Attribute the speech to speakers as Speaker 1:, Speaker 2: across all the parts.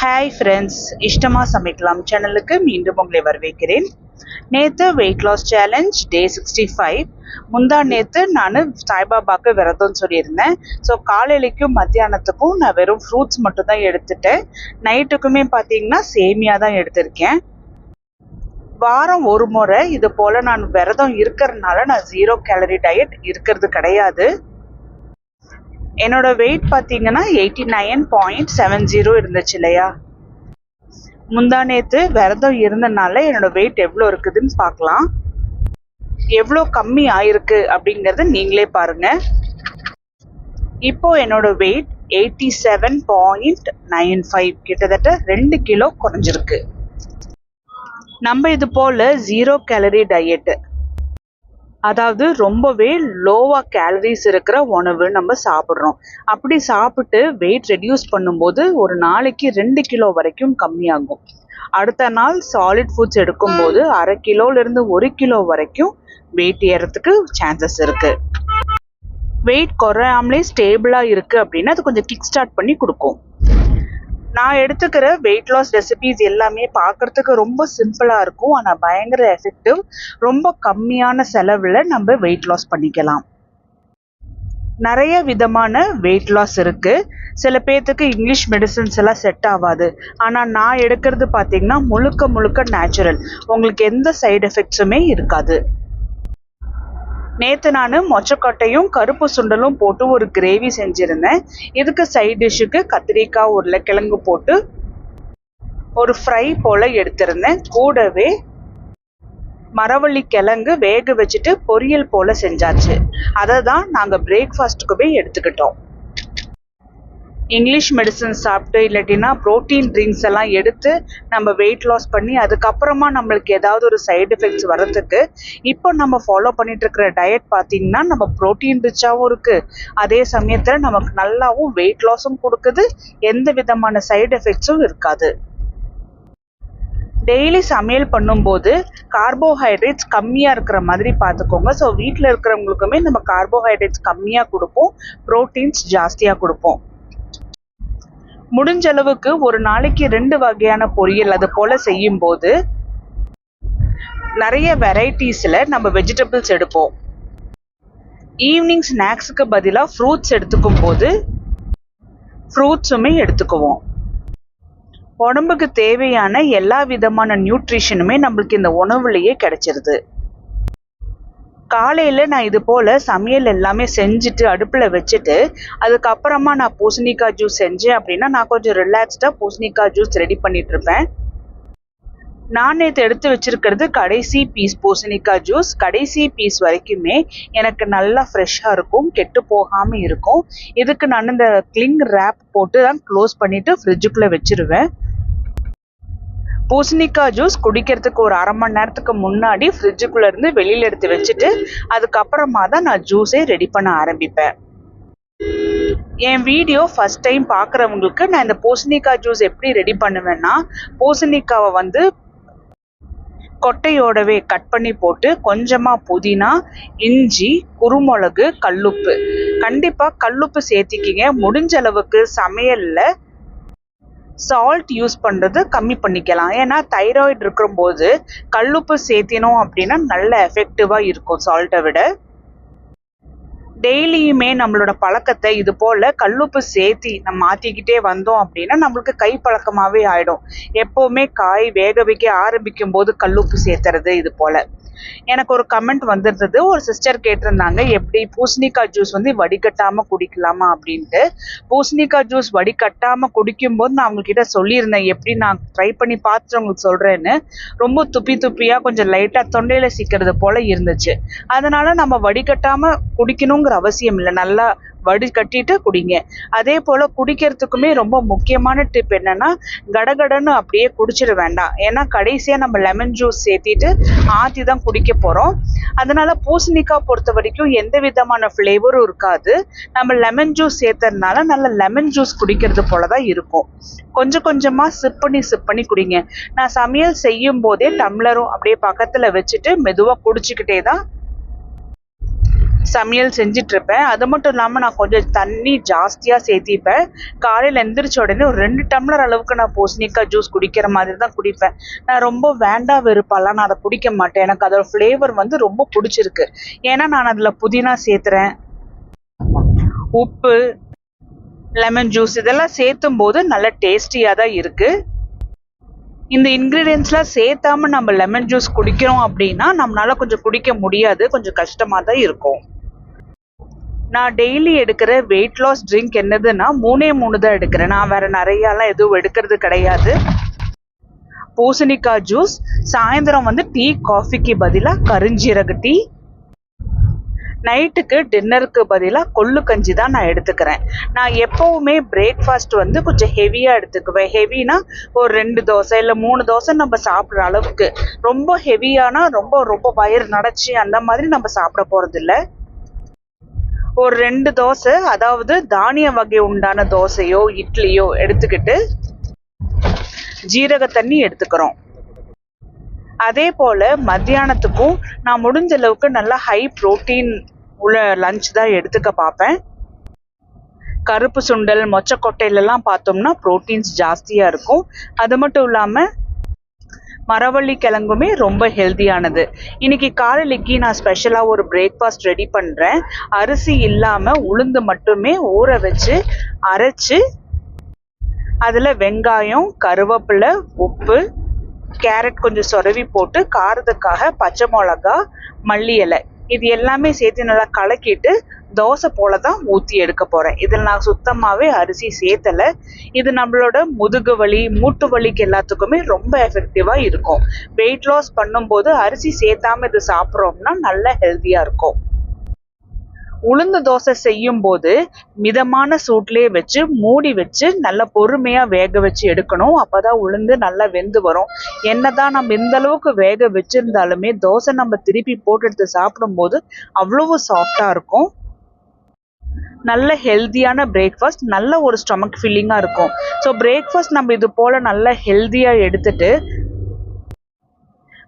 Speaker 1: Hi friends இஷ்டமாக சமைக்கலாம் சேனலுக்கு மீண்டும் உங்களை வரவேற்கிறேன். நேற்று weight loss challenge day sixty five முந்தா நேற்று நான் சாய்பாபாக்கு விரதம்னு சொல்லியிருந்தேன். ஸோ காலையிலைக்கும் மத்தியானத்துக்கும் நான் வெறும் ஃப்ரூட்ஸ் மட்டும்தான் எடுத்துட்டேன். நைட்டுக்குமே பார்த்தீங்கன்னா சேமியா தான் எடுத்திருக்கேன். வாரம் ஒரு முறை இது போல் நான் விரதம் இருக்கிறதுனால நான் ஜீரோ கேலரி டயட் இருக்கிறது கிடையாது. என்னோட வெயிட் பார்த்தீங்கன்னா eighty nine point seven zero இருந்துச்சு இல்லையா? முந்தா நேற்று விரதம் இருந்தனால என்னோட வெயிட் எவ்வளோ இருக்குதுன்னு பார்க்கலாம் எவ்வளோ கம்மி ஆயிருக்கு அப்படிங்கிறத நீங்களே பாருங்க. இப்போ என்னோட weight eighty seven point nine five கிட்டத்தட்ட ரெண்டு கிலோ குறைஞ்சிருக்கு. நம்ம இது போல ஜீரோ கேலரி டயட்டு அதாவது ரொம்பவே லோவா கேலரிஸ் இருக்கிற உணவு நம்ம சாப்பிட்றோம். அப்படி சாப்பிட்டு வெயிட் ரெடியூஸ் பண்ணும்போது ஒரு நாளைக்கு ரெண்டு கிலோ வரைக்கும் கம்மியாகும். அடுத்த நாள் சாலிட் ஃபுட்ஸ் எடுக்கும்போது அரை கிலோலேருந்து ஒரு கிலோ வரைக்கும் வெயிட் ஏறத்துக்கு சான்சஸ் இருக்கு. வெயிட் குறையாமலே ஸ்டேபிளாக இருக்குது அப்படின்னா அது கொஞ்சம் கிக் ஸ்டார்ட் பண்ணி கொடுக்கும். நான் எடுத்துக்கிற வெயிட் லாஸ் ரெசிபிஸ் எல்லாமே பார்க்கறதுக்கு ரொம்ப சிம்பிளாக இருக்கும். ஆனால் பயங்கர எஃபெக்டிவ் ரொம்ப கம்மியான செலவில் நம்ம வெயிட் லாஸ் பண்ணிக்கலாம். நிறைய விதமான வெயிட் லாஸ் இருக்குது சில பேர்த்துக்கு இங்கிலீஷ் மெடிசன்ஸ் எல்லாம் செட் ஆகாது. ஆனால் நான் எடுக்கிறது பார்த்தீங்கன்னா முழுக்க முழுக்க நேச்சுரல் உங்களுக்கு எந்த சைடு எஃபெக்ட்ஸுமே இருக்காது. நேற்று நான் மொச்சக்கொட்டையும் கருப்பு சுண்டலும் போட்டு ஒரு கிரேவி செஞ்சுருந்தேன். இதுக்கு சைட் டிஷ்ஷுக்கு கத்திரிக்காய் உருளைக்கிழங்கு போட்டு ஒரு ஃப்ரை போல் எடுத்திருந்தேன். கூடவே மரவள்ளி கிழங்கு வேக வச்சுட்டு பொரியல் போல் செஞ்சாச்சு. அதை தான் நாங்கள் பிரேக்ஃபாஸ்ட்டுக்குமே எடுத்துக்கிட்டோம். இங்கிலீஷ் மெடிசன் சாப்பிட்டு இல்லாட்டினா ப்ரோட்டீன் ட்ரிங்க்ஸ் எல்லாம் எடுத்து நம்ம வெயிட் லாஸ் பண்ணி அதுக்கப்புறமா நம்மளுக்கு ஏதாவது ஒரு சைடு எஃபெக்ட்ஸ் வர்றதுக்கு இப்போ நம்ம ஃபாலோ பண்ணிட்டு இருக்கிற டயட் பார்த்தீங்கன்னா நம்ம ப்ரோட்டீன் ரிச்சாகவும் இருக்குது அதே சமயத்தில் நமக்கு நல்லாவும் வெயிட் லாஸும் கொடுக்குது. எந்த விதமான சைடு எஃபெக்ட்ஸும் இருக்காது. டெய்லி சமையல் பண்ணும்போது கார்போஹைட்ரேட்ஸ் கம்மியாக இருக்கிற மாதிரி பார்த்துக்கோங்க ஸோ வீட்டில் இருக்கிறவங்களுக்குமே நம்ம கார்போஹைட்ரேட்ஸ் கம்மியாக கொடுப்போம். ப்ரோட்டீன்ஸ் ஜாஸ்தியாக கொடுப்போம். முடிஞ்ச அளவுக்கு ஒரு நாளைக்கு ரெண்டு வகையான பொரியல் அது போல செய்யும்போது நிறைய வெரைட்டிஸில் நம்ம வெஜிடபிள்ஸ் எடுப்போம். ஈவினிங் ஸ்நாக்ஸுக்கு பதிலாக ஃப்ரூட்ஸ் எடுத்துக்கும் போது ஃப்ரூட்ஸுமே எடுத்துக்குவோம். உடம்புக்கு தேவையான எல்லா விதமான நியூட்ரிஷனுமே நம்மளுக்கு இந்த உணவுலேயே கிடைச்சிருது. காலையில் நான் இது போல் சமையல் எல்லாமே செஞ்சுட்டு அடுப்பில் வச்சுட்டு அதுக்கப்புறமா நான் பூசணிக்காய் ஜூஸ் செஞ்சேன் அப்படின்னா நான் கொஞ்சம் ரிலாக்ஸ்டாக பூசணிக்காய் ஜூஸ் ரெடி பண்ணிகிட்ருப்பேன் நான் நேற்று எடுத்து வச்சிருக்கிறது கடைசி பீஸ் பூசணிக்காய் ஜூஸ் கடைசி பீஸ் வரைக்குமே எனக்கு நல்லா ஃப்ரெஷ்ஷாக இருக்கும் கெட்டு போகாமல் இருக்கும். இதுக்கு நான் இந்த கிளிங் ரேப் போட்டு தான் க்ளோஸ் பண்ணிவிட்டு ஃப்ரிட்ஜுக்குள்ளே வச்சிருவேன். பூசணிக்காய் ஜூஸ் குடிக்கிறதுக்கு ஒரு அரை மணி நேரத்துக்கு முன்னாடி ஃப்ரிட்ஜுக்குள்ளே இருந்து வெளியில் எடுத்து வச்சுட்டு அதுக்கப்புறமா தான் நான் ஜூஸே ரெடி பண்ண ஆரம்பிப்பேன். என் வீடியோ ஃபஸ்ட் டைம் பார்க்குறவங்களுக்கு நான் இந்த பூசணிக்காய் ஜூஸ் எப்படி ரெடி பண்ணுவேன்னா பூசணிக்காவை வந்து கொட்டையோடவே கட் பண்ணி போட்டு கொஞ்சமாக புதினா இஞ்சி குருமிளகு கல்லுப்பு. கண்டிப்பாக கல்லுப்பு சேர்த்திக்கிங்க. முடிஞ்ச அளவுக்கு சமையலில் சால்ட் யூஸ் பண்ணுறது கம்மி பண்ணிக்கலாம். ஏன்னா தைராய்டு இருக்கும்போது கல்லுப்பு சேர்த்தினோம் அப்படின்னா நல்ல எஃபெக்டிவாக இருக்கும் சால்ட்டை விட. டெய்லியுமே நம்மளோட பழக்கத்தை இது போல் கல்லுப்பு சேர்த்தி நம்ம மாற்றிக்கிட்டே வந்தோம் அப்படின்னா நம்மளுக்கு கை பழக்கமாகவே ஆகிடும் எப்போவுமே காய் வேக வைக்க ஆரம்பிக்கும் போது கல்லுப்பு சேர்த்துறது இது போல். எனக்கு ஒரு கமெண்ட் வந்திருந்தது. ஒரு சிஸ்டர் கேட்டிருந்தாங்க எப்படி பூசணிக்காய் ஜூஸ் வந்து வடிகட்டாமல் குடிக்கலாமா? அப்படின்ட்டு. பூசணிக்காய் ஜூஸ் வடிகட்டாமல் குடிக்கும்போது நான் அவங்கக்கிட்ட சொல்லியிருந்தேன் எப்படி நான் ட்ரை பண்ணி பார்த்துட்டு உங்களுக்கு சொல்கிறேன்னு ரொம்ப துப்பி துப்பியாக கொஞ்சம் லைட்டாக தொண்டையில் சிக்கிறது போல் இருந்துச்சு. அதனால் நம்ம வடிகட்டாமல் குடிக்கணுங்கிற அவசியம் இல்லை. நல்லா வடி கட்டிட்டு குடிங்க. அதே போல் குடிக்கிறதுக்குமே ரொம்ப முக்கியமான டிப் என்னன்னா கடகடன்னு அப்படியே குடிச்சிட வேண்டாம். ஏன்னா கடைசியாக நம்ம லெமன் ஜூஸ் சேர்த்திட்டு ஆற்றி தான் குடிக்க போகிறோம் அதனால் பூசணிக்காய் பொறுத்த வரைக்கும் எந்த விதமான ஃப்ளேவரும் இருக்காது. நம்ம லெமன் ஜூஸ் சேர்த்ததுனால நல்ல லெமன் ஜூஸ் குடிக்கிறது போல தான் இருக்கும். கொஞ்சம் கொஞ்சமாக சிப் பண்ணி சிப் பண்ணி குடிங்க. நான் சமையல் செய்யும் போதே டம்ளரும் அப்படியே பக்கத்தில் வச்சுட்டு மெதுவாக குடிச்சிக்கிட்டே தான் சமையல் செஞ்சிட்ருப்பேன். அது மட்டும் இல்லாமல் நான் கொஞ்சம் தண்ணி ஜாஸ்தியாக சேர்த்திப்பேன். காலையில் எந்திரிச்ச உடனே ஒரு ரெண்டு டம்ளர் அளவுக்கு நான் பூசணிக்காய் ஜூஸ் குடிக்கிற மாதிரி தான் குடிப்பேன். நான் ரொம்ப வேண்டா வெறுப்பாலாம் நான் அதை குடிக்க மாட்டேன். எனக்கு அதோட ஃப்ளேவர் வந்து ரொம்ப பிடிச்சிருக்கு. ஏன்னா நான் அதில் புதினா சேர்த்துறேன். உப்பு லெமன் ஜூஸ் இதெல்லாம் சேர்த்தும் போது நல்ல டேஸ்டியாக தான் இருக்குது இந்த இன்க்ரீடியன்ஸ்லாம் சேர்த்தாம நம்ம லெமன் ஜூஸ் குடிக்கிறோம் அப்படின்னா நம்மளால கொஞ்சம் குடிக்க முடியாது. கொஞ்சம் கஷ்டமாக தான் இருக்கும். நான் டெய்லி எடுக்கிற வெயிட் லாஸ் ட்ரிங்க் என்னதுன்னா மூணே மூணு தான் எடுக்கிறேன். நான் வேற நிறையாலாம் எதுவும் எடுக்கிறது கிடையாது. பூசணிக்காய் ஜூஸ் சாயந்தரம் வந்து டீ காஃபிக்கு பதிலாக கருஞ்சீரக டீ நைட்டுக்கு டின்னருக்கு பதிலாக கொள்ளு கஞ்சி தான் நான் எடுத்துக்கிறேன். நான் எப்போவுமே பிரேக்ஃபாஸ்ட் வந்து கொஞ்சம் ஹெவியாக எடுத்துக்குவேன். ஹெவினா ஒரு ரெண்டு தோசை இல்லை மூணு தோசை நம்ம சாப்பிட்ற அளவுக்கு. ரொம்ப ஹெவியானா ரொம்ப ரொம்ப வயிறு நடச்சி அந்த மாதிரி நம்ம சாப்பிட போகிறதில்ல ஒரு ரெண்டு தோசை அதாவது தானிய வகை உண்டான தோசையோ இட்லியோ எடுத்துக்கிட்டு ஜீரக தண்ணி எடுத்துக்கிறோம். அதே போல் மத்தியானத்துக்கும் நான் முடிஞ்ச அளவுக்கு நல்லா ஹை ப்ரோட்டீன் உள்ள லஞ்ச் தான் எடுத்துக்க பார்ப்பேன். கருப்பு சுண்டல் மொச்சக்கொட்டையிலலாம் பார்த்தோம்னா ப்ரோட்டீன்ஸ் ஜாஸ்தியாக இருக்கும். அது மட்டும் இல்லாமல் மரவள்ளி கிழங்குமே ரொம்ப ஹெல்த்தியானது இன்னைக்கு காலையிலைக்கு நான் ஸ்பெஷலாக ஒரு பிரேக்ஃபாஸ்ட் ரெடி பண்ணுறேன் அரிசி இல்லாமல் உளுந்து மட்டுமே ஊற வச்சு அரைச்சி அதில் வெங்காயம் கருவேப்பிலை உப்பு கேரட் கொஞ்சம் சொரவி போட்டு காரத்துக்காக பச்சை மிளகா மல்லி இலை. இது எல்லாமே சேர்த்து நல்லா கலக்கிட்டு தோசை போல தான் ஊற்றி எடுக்க போகிறேன் இதில் நான் சுத்தமாகவே அரிசி சேர்த்தலை. இது நம்மளோட முதுகு வலி மூட்டு வலிக்கு எல்லாத்துக்குமே ரொம்ப எஃபெக்டிவாக இருக்கும். வெயிட் லாஸ் பண்ணும்போது அரிசி சேர்த்தாம இது சாப்பிட்றோம்னா நல்ல ஹெல்த்தியாக இருக்கும். உளுந்து தோசை செய்யும் போது மிதமான சூட்லேயே வச்சு மூடி வச்சு நல்லா பொறுமையாக வேக வச்சு எடுக்கணும். அப்போ தான் உளுந்து நல்லா வெந்து வரும். என்ன தான் நம்ம இந்த அளவுக்கு வேக வச்சுருந்தாலுமே தோசை நம்ம திருப்பி போட்டு எடுத்து சாப்பிடும்போது அவ்வளவு சாஃப்டாக இருக்கும். நல்ல ஹெல்த்தியான பிரேக்ஃபாஸ்ட் நல்ல ஒரு ஸ்டொமக் ஃபில்லிங்காக இருக்கும். ஸோ பிரேக்ஃபாஸ்ட் நம்ம இது போல் நல்லா ஹெல்த்தியாக எடுத்துட்டு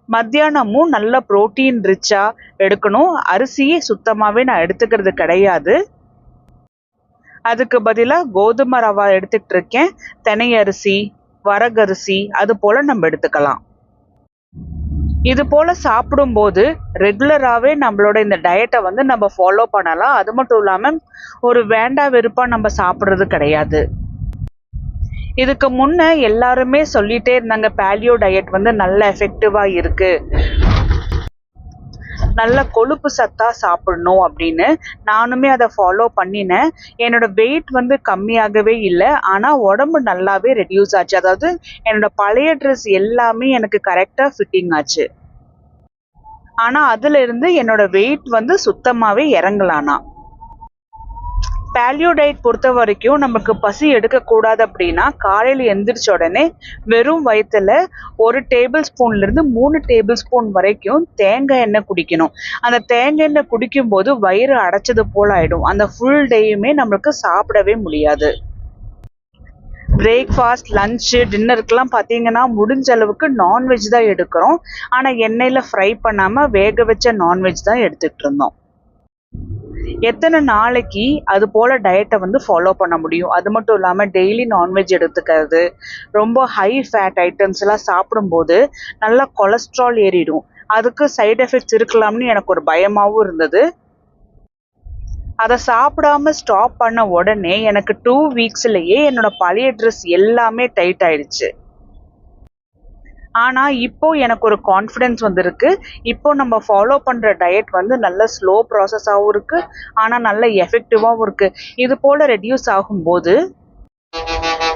Speaker 1: மத்தியானமும் நல்ல ப்ரோட்டீன் ரிச்சாக எடுக்கணும். அரிசியே சுத்தமாகவே நான் எடுத்துக்கிறது கிடையாது. அதுக்கு பதிலாக கோதுமை ரவா எடுத்துக்கிட்டு இருக்கேன். தெனை அரிசி வரகரிசி அது போல் நம்ம எடுத்துக்கலாம். இது போல் சாப்பிடும்போது ரெகுலராகவே நம்மளோட இந்த டயட்டை வந்து நம்ம ஃபாலோ பண்ணலாம். அது மட்டும் இல்லாமல் ஒரு வேண்டா வெறுப்பாக நம்ம சாப்பிட்றது கிடையாது. இதுக்கு முன்ன எல்லாருமே சொல்லிட்டே இருந்தாங்க பேலியோ டயட் வந்து நல்ல எஃபெக்டிவாக இருக்கு. நல்ல கொழுப்பு சத்தா சாப்பிடணும் அப்படின்னு நானுமே அதை ஃபாலோ பண்ணினேன். என்னோட வெயிட் வந்து கம்மியாகவே இல்லை ஆனால் உடம்பு நல்லாவே ரெடியூஸ் ஆச்சு. அதாவது என்னோட பழைய ட்ரெஸ் எல்லாமே எனக்கு கரெக்டாக ஃபிட்டிங் ஆச்சு. ஆனால் அதுலேருந்து என்னோட வெயிட் வந்து சுத்தமாகவே இறங்கலானா. பேலியோ டயட் பொறுத்த வரைக்கும் நமக்கு பசி எடுக்கக்கூடாது அப்படின்னா காலையில் எந்திரிச்ச உடனே வெறும் வயிற்றுல ஒரு டேபிள் ஸ்பூன்லேருந்து மூணு டேபிள் ஸ்பூன் வரைக்கும் தேங்காய் எண்ணெய் குடிக்கணும். அந்த தேங்காய் எண்ணெய் குடிக்கும்போது வயிறு அடைச்சது போல் ஆகிடும் அந்த ஃபுல் டேயுமே நம்மளுக்கு சாப்பிடவே முடியாது. பிரேக்ஃபாஸ்ட் லஞ்சு டின்னருக்கெல்லாம் பார்த்தீங்கன்னா முடிஞ்ச அளவுக்கு நான்வெஜ் தான் எடுக்கிறோம். ஆனால் எண்ணெயில் ஃப்ரை பண்ணாமல் வேக வச்ச நான்வெஜ் தான் எடுத்துகிட்டு இருந்தோம். எத்தனை நாளைக்கு அது போல் டயட்டை வந்து ஃபாலோ பண்ண முடியும்? அது மட்டும் இல்லாமல் டெய்லி நான்வெஜ் எடுத்துக்கிறது ரொம்ப ஹை ஃபேட் ஐட்டம்ஸ் எல்லாம் சாப்பிடும்போது நல்லா கொலஸ்ட்ரால் ஏறிடும். அதுக்கு சைட் எஃபெக்ட்ஸ் இருக்கலாம்னு எனக்கு ஒரு பயமாகவும் இருந்தது. அதை சாப்பிடாம ஸ்டாப் பண்ண உடனே எனக்கு டூ வீக்ஸ்லேயே என்னோட பழைய ட்ரெஸ் எல்லாமே டைட் ஆயிடுச்சு. ஆனால் இப்போ எனக்கு ஒரு கான்ஃபிடென்ஸ் வந்திருக்கு. இப்போ நம்ம ஃபாலோ பண்ணுற டயட் வந்து நல்ல ஸ்லோ ப்ராசஸாகவும் இருக்குது ஆனால் நல்ல எஃபெக்டிவாகவும் இருக்குது இது போல் ரெடியூஸ் ஆகும்போது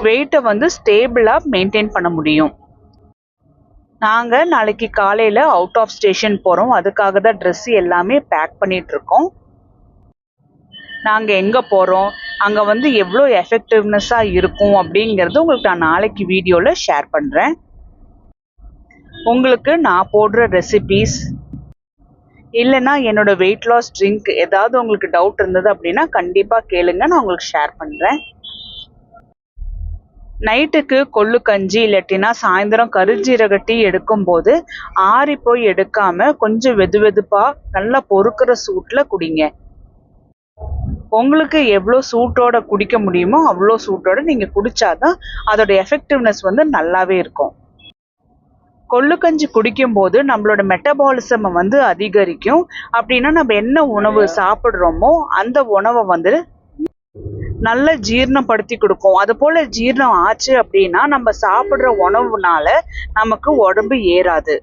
Speaker 1: வெயிட்டை வந்து ஸ்டேபிளாக மெயின்டைன் பண்ண முடியும். நாங்கள் நாளைக்கு காலையில் அவுட் ஆஃப் ஸ்டேஷன் போகிறோம் அதுக்காக தான் ட்ரெஸ் எல்லாமே பேக் பண்ணிகிட்ருக்கோம் நாங்கள் எங்கே போகிறோம் அங்கே வந்து எவ்வளோ எஃபெக்டிவ்னஸாக இருக்கும் அப்படிங்கிறது உங்களுக்கு நான் நாளைக்கு வீடியோவில் ஷேர் பண்ணுறேன் உங்களுக்கு நான் போடுற ரெசிபீஸ் இல்லைன்னா என்னோட வெயிட் லாஸ் ட்ரிங்க் ஏதாவது உங்களுக்கு டவுட் இருந்தது அப்படின்னா கண்டிப்பாக கேளுங்க. நான் உங்களுக்கு ஷேர் பண்ணுறேன் நைட்டுக்கு கொள்ளு கஞ்சி இல்லாட்டினா சாயந்தரம் கருஞ்சீரக டீ எடுக்கும்போது ஆறி போய் எடுக்காம கொஞ்சம் வெது வெதுப்பாக நல்லா பொறுக்கிற சூட்டில் குடிங்க. உங்களுக்கு எவ்வளோ சூட்டோட குடிக்க முடியுமோ அவ்வளோ சூட்டோட நீங்கள் குடிச்சாதான் அதோட எஃபெக்டிவ்னஸ் வந்து நல்லாவே இருக்கும். கொள்ளுக்கஞ்சி குடிக்கும்போது நம்மளோட மெட்டபாலிசம் வந்து அதிகரிக்கும். அப்படின்னா நம்ம என்ன உணவு சாப்பிட்றோமோ அந்த உணவை வந்து நல்ல ஜீரணப்படுத்தி கொடுக்கும். அது போல ஜீரணம் ஆச்சு அப்படின்னா நம்ம சாப்பிட்ற உணவுனால நமக்கு உடம்பு ஏறாது.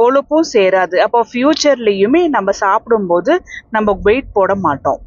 Speaker 1: கொழுப்பும் சேராது. அப்போ ஃப்யூச்சர்லேயுமே நம்ம சாப்பிடும்போது நம்ம வெயிட் போட மாட்டோம்.